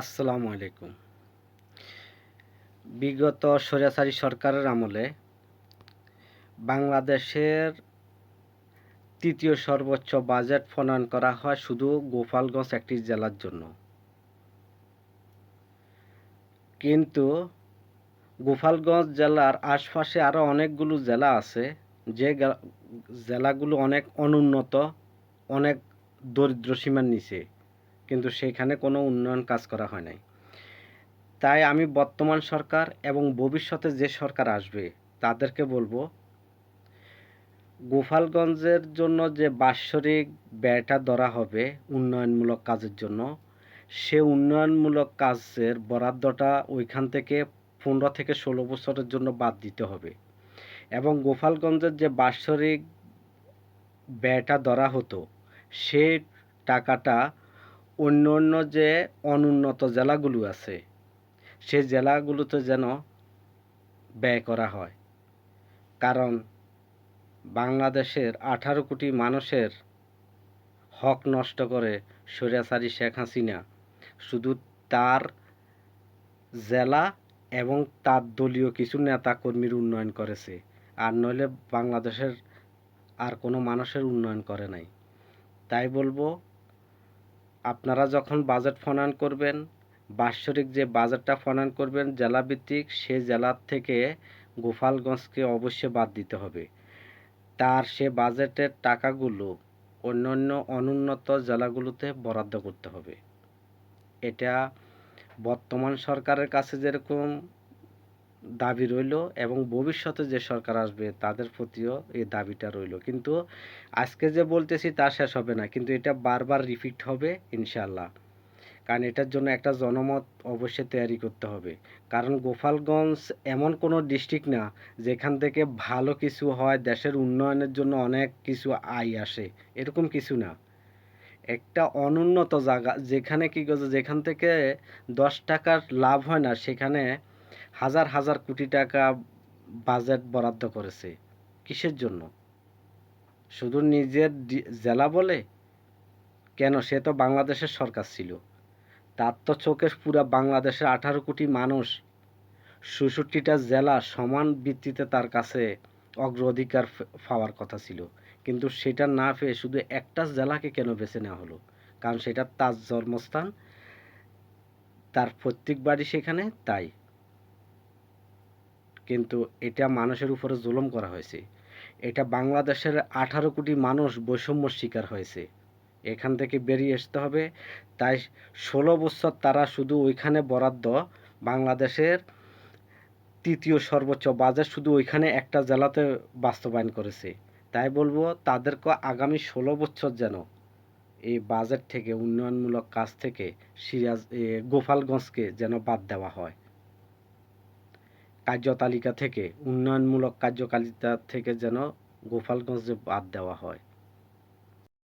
আসসালামু আলাইকুম। বিগত স্বৈরাচারী সরকারের আমলে বাংলাদেশের তৃতীয় সর্বোচ্চ বাজেট প্রণয়ন করা হয় শুধু গোপালগঞ্জ একটি জেলার জন্য। কিন্তু গোপালগঞ্জ জেলার আশপাশে আরও অনেকগুলো জেলা আছে, যে জেলাগুলো অনেক অনুন্নত, অনেক দরিদ্র সীমার নিচে। কিন্তু সেখানে কোনো উন্নয়ন কাজ করা হয় নাই। তাই আমি বর্তমান সরকার এবং ভবিষ্যতে যে সরকার আসবে, তাদেরকে বলব, গোপালগঞ্জের জন্য যে বাৎসরিক ব্যয়টা ধরা হবে উন্নয়নমূলক কাজের জন্য, সে উন্নয়নমূলক কাজের বরাদ্দটা ওইখান থেকে পনেরো থেকে ষোলো বছরের জন্য বাদ দিতে হবে। এবং গোপালগঞ্জের যে বাৎসরিক ব্যয়টা ধরা হতো, সে টাকাটা অন্য অন্য যে অনুন্নত জেলাগুলো আছে, সে জেলাগুলোতে যেন ব্যয় করা হয়। কারণ বাংলাদেশের আঠারো কোটি মানুষের হক নষ্ট করে স্বৈরাচারী শেখ হাসিনা। শুধু তার জেলা এবং তার দলীয় কিছু নেতা কর্মীর উন্নয়ন করেছে, আর নইলে বাংলাদেশের আর কোনো মানুষের উন্নয়ন করে নাই। তাই বলব আপনারা যখন বাজেট প্রণয়ন করবেন, বাৎসরিক যে বাজেটটা প্রণয়ন করবেন জেলাভিত্তিক, সে জেলার থেকে গোপালগঞ্জকে অবশ্যই বাদ দিতে হবে। তার সে বাজেটের টাকাগুলো অন্যান্য অনুন্নত জেলাগুলোতে বরাদ্দ করতে হবে। এটা বর্তমান সরকারের কাছে যেরকম দাবি রইল এবং ভবিষ্যতে যে সরকার আসবে, তাদের প্রতিও এই দাবিটা রইল। কিন্তু আজকে যে বলতেছি তা শেষ হবে না, কিন্তু এটা বারবার রিপিট হবে ইনশাল্লাহ কারণ এটার জন্য একটা জনমত অবশ্যই তৈরি করতে হবে। কারণ গোপালগঞ্জ এমন কোনো ডিস্ট্রিক্ট না, যেখান থেকে ভালো কিছু হয়, দেশের উন্নয়নের জন্য অনেক কিছু আয় আসে। এরকম কিছু না। একটা অনুন্নত জায়গা, যেখানে কি করছে, যেখান থেকে দশ টাকার লাভ হয় না, সেখানে হাজার হাজার কোটি টাকা বাজেট বরাদ্দ করেছে। কিসের জন্য? শুধু নিজের জেলা বলে? কেন? সে তো বাংলাদেশের সরকার ছিল। তার তো চোখে পুরা বাংলাদেশের আঠারো কোটি মানুষ ষষট্টিটা জেলা সমান ভিত্তিতে তার কাছে অগ্রাধিকার পাওয়ার কথা ছিল। কিন্তু সেটা না পেয়ে শুধু একটা জেলাকে কেন বেছে নেওয়া হলো? কারণ সেটা তার জন্মস্থান, তার প্রত্যেক বাড়ি সেখানে, তাই। কিন্তু এটা মানুষের উপরে জুলুম করা হয়েছে। এটা বাংলাদেশের আঠারো কোটি মানুষ বৈষম্য শিকার হয়েছে। এখান থেকে বেরিয়ে আসতে হবে। তাই ষোলো বছর তারা শুধু ওইখানে বরাদ্দ, বাংলাদেশের তৃতীয় সর্বোচ্চ বাজেট শুধু ওইখানে একটা জেলাতে বাস্তবায়ন করেছে। তাই বলব, তাদেরকে আগামী ষোলো বছর যেন এই বাজেট থেকে, উন্নয়নমূলক কাজ থেকে সিরাজ গোপালগঞ্জকে যেন বাদ দেওয়া হয়। কার্যতালিকা থেকে উন্নয়নমূলক কার্যকারিতা থেকে যেন গোপালগঞ্জে বাদ দেওয়া হয়।